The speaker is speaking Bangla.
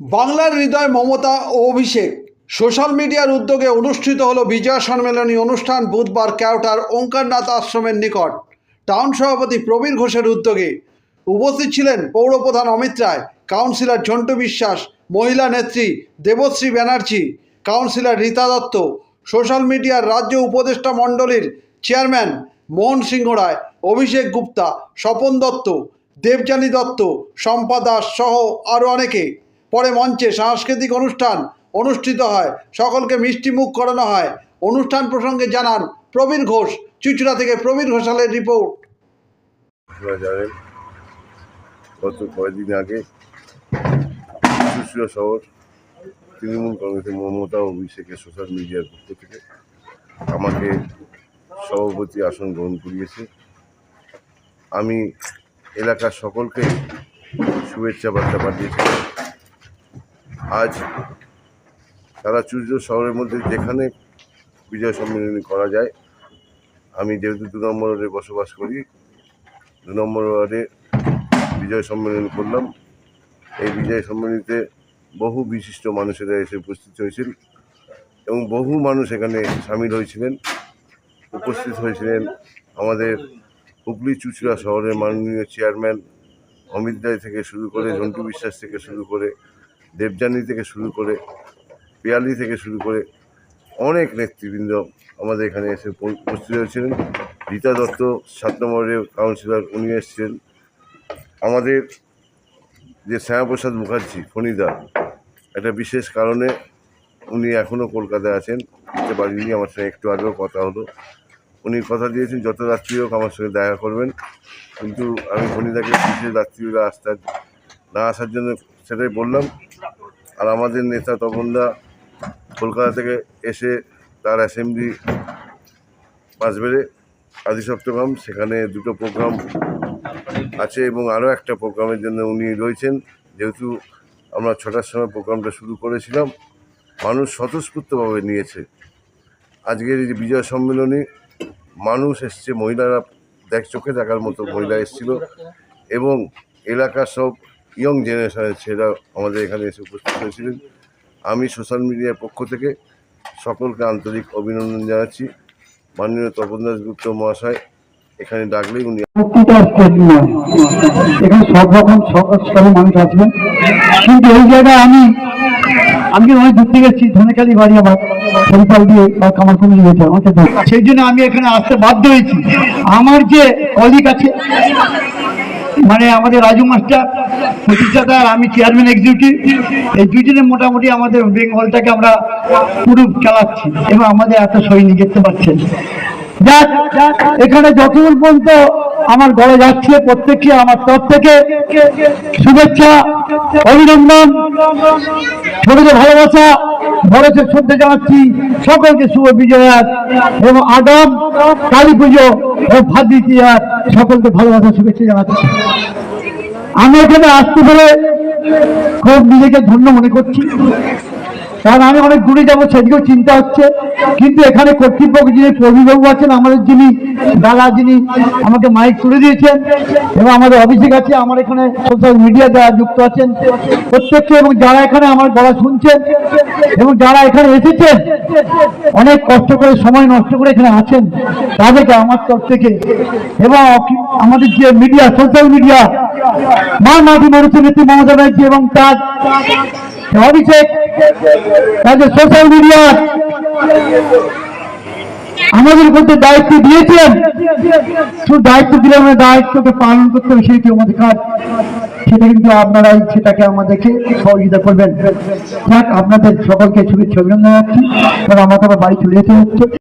বাংলার হৃদয় মমতা ও অভিষেক। সোশ্যাল মিডিয়ার উদ্যোগে অনুষ্ঠিত হলো বিজয় সম্মেলনী অনুষ্ঠান বুধবার ক্যাওটার ওঙ্কারনাথ আশ্রমের নিকট। টাউন সভাপতি প্রবীর ঘোষের উদ্যোগে উপস্থিত ছিলেন পৌরপ্রধান অমিত রায়, কাউন্সিলর ঝন্টু বিশ্বাস, মহিলা নেত্রী দেবশ্রী ব্যানার্জি, কাউন্সিলর রীতা দত্ত, সোশ্যাল মিডিয়ার রাজ্য উপদেষ্টা মণ্ডলীর চেয়ারম্যান মোহন সিংহ রায়, অভিষেক গুপ্তা, স্বপন দত্ত, দেবযানী দত্ত, শম্পা দাস সহ আরও অনেকে। পরে মঞ্চে সাংস্কৃতিক অনুষ্ঠান অনুষ্ঠিত হয়। সকলকে মিষ্টি মুখ করানো হয়। অনুষ্ঠান প্রসঙ্গে জানান প্রবীর ঘোষ। চুচড়া থেকে প্রবীর ঘোষালের রিপোর্ট। জানেন, গত কয়েকদিন আগে সুশীলা শহর তৃণমূল কংগ্রেসের মমতা অভিষেকের সোশ্যাল মিডিয়ার পক্ষ থেকে আমাকে সভাপতি আসন গ্রহণ করিয়েছে। আমি এলাকার সকলকে শুভেচ্ছা বার্তা পাঠিয়েছি। আজ সারা চূর্য শহরের মধ্যে যেখানে বিজয় সম্মেলনী করা যায়, আমি যেহেতু দু নম্বর ওয়ার্ডে বসবাস করি, দু নম্বর ওয়ার্ডে বিজয় সম্মেলন করলাম। এই বিজয় সম্মেলনীতে বহু বিশিষ্ট মানুষেরা এসে উপস্থিত হয়েছিল এবং বহু মানুষ এখানে সামিল হয়েছিলেন, উপস্থিত হয়েছিলেন আমাদের হুগলি চুচড়া শহরের মাননীয় চেয়ারম্যান অমিত রায় থেকে শুরু করে, ঝন্টু বিশ্বাস থেকে শুরু করে দেবযানী থেকে শুরু করে পিয়ালি থেকে শুরু করে অনেক নেতৃবৃন্দ আমাদের এখানে এসে উপস্থিত হয়েছিলেন। রীতা দত্ত, সাত নম্বরের কাউন্সিলর উনি এসেছেন। আমাদের যে শ্যামাপ্রসাদ মুখার্জি, ফণিদা, একটা বিশেষ কারণে উনি এখনও কলকাতায় আছেন যেতে পারিনি, আমার সঙ্গে একটু আগেও কথা হলো। উনি কথা দিয়েছেন, যত রাত্রি হোক আমার সঙ্গে দেখা করবেন। কিন্তু আমি ফণিদাকে বিশেষ রাত্রিবেলা আসতে না আসার জন্য সেটাই বললাম। আর আমাদের নেতা তপনদা কলকাতা থেকে এসে তার অ্যাসেম্বলি বাঁশবেড়ে আদি সপ্তগ্রাম, সেখানে দুটো প্রোগ্রাম আছে এবং আরও একটা প্রোগ্রামের জন্য উনি রয়েছেন। যেহেতু আমরা ছটার সময় প্রোগ্রামটা শুরু করেছিলাম, মানুষ স্বতঃস্ফূর্তভাবে নিয়েছে। আজকের এই যে বিজয় সম্মেলনী মানুষ এসছে, মহিলারা দেখ চোখে দেখার মতো মহিলা এসেছিল এবং এলাকার সব ইয়ং জেনারেশনের ছেলেরা আমাদের এখানে এসে উপস্থিত হয়েছিলেন। আমি সোশ্যাল মিডিয়ার পক্ষ থেকে সকলকে আন্তরিক অভিনন্দন জানাচ্ছি। মাননীয় তপন দাসগুপ্ত মহাশয়, এখানে ডাকলেই উনি এখানে সব রকম স্তরের মানুষ আসবেন কিন্তু এই জায়গায় আমি আমি অনেক দূর থেকে এসেছি বাড়ি আমার সরিপাল দিয়ে বা কামারকুমি গেছে আমাকে। সেই জন্য আমি এখানে আসতে বাধ্য হয়েছি। আমার যে কলিগ আছে মানে আমাদের রাজু মাস্টার প্রতিষ্ঠাতা আমি চেয়ারম্যান এক্সিকিউটিভ এই দুজনে মোটামুটি আমাদের বেঙ্গলটাকে আমরা পুরো চালাচ্ছি এবং আমাদের এত সৈনিক দেখতে পাচ্ছেন। এখানে যতদূর পর্যন্ত আমার ঘরে যাচ্ছে প্রত্যেককে আমার তরফ থেকে শুভেচ্ছা, অভিনন্দন ছোটকে ভালোবাসা বড়কে শ্রদ্ধা জানাচ্ছি, সকলকে শুভ বিজয়ার এবং আগাম কালী পুজো ও ভাত দ্বিতীয়ার সকলকে ভালোবাসা, শুভেচ্ছা জানাচ্ছি। আমি এখানে আসতে পেরে খুব নিজেকে ধন্য মনে করছি। কারণ আমি অনেক দূরে যাব, সেদিকেও চিন্তা হচ্ছে। কিন্তু এখানে কর্তৃপক্ষ যিনি প্রবীরবাবু আছেন, আমাদের যিনি দাদা, যিনি আমাকে মাইক তুলে দিয়েছেন এবং আমাদের অভিষেক আছে, আমার এখানে সোশ্যাল মিডিয়া দ্বারা যুক্ত আছেন। প্রত্যেককে এবং যারা এখানে আমার গলা শুনছেন এবং যারা এখানে এসেছেন, অনেক কষ্ট করে, সময় নষ্ট করে এখানে আছেন, তাদেরকে, আমার তরফ থেকে এবং আমাদের যে মিডিয়া, সোশ্যাল মিডিয়া মা মাটি মানুষের নেত্রী মমতা ব্যানার্জি এবং তার অভিষেক, তাদের সোশ্যাল মিডিয়া আমাদের মধ্যে দায়িত্ব দিয়েছেন, শুধু দায়িত্ব দিলে আমরা দায়িত্বকে পালন করতে হবে, সেটি আমাদের কাজ। সেটা কিন্তু আপনারাই, সেটাকে আমাদেরকে সহযোগিতা করবেন। যাক, আপনাদের সকলকে শুভেচ্ছা অভিনন্দন জানাচ্ছি। কারণ আমাকে আবার বাড়ি চলে যেতে হচ্ছে।